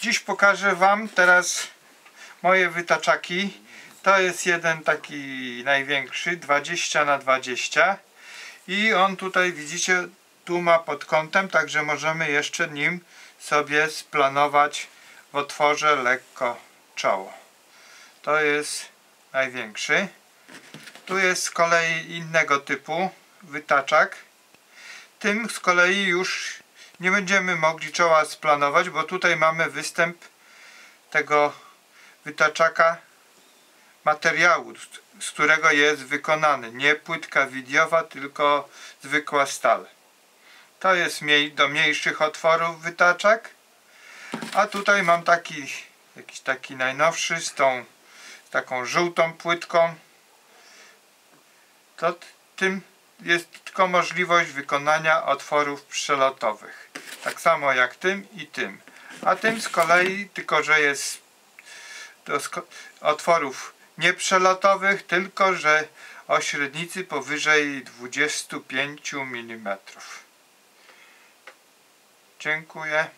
Dziś pokażę Wam teraz moje wytaczaki. To jest jeden taki największy, 20 na 20 i on tutaj widzicie tu ma pod kątem, także możemy jeszcze nim sobie splanować w otworze lekko czoło. To jest największy. Tu jest z kolei innego typu wytaczak. Tym z kolei już nie będziemy mogli czoła splanować, bo tutaj mamy występ tego wytaczaka materiału, z którego jest wykonany. Nie płytka widiowa, tylko zwykła stal. To jest do mniejszych otworów wytaczak. A tutaj mam taki jakiś taki najnowszy z tą z taką żółtą płytką. To tym jest tylko możliwość wykonania otworów przelotowych. Tak samo jak tym i tym. A tym z kolei, tylko że jest do otworów nieprzelotowych, tylko że o średnicy powyżej 25 mm. Dziękuję.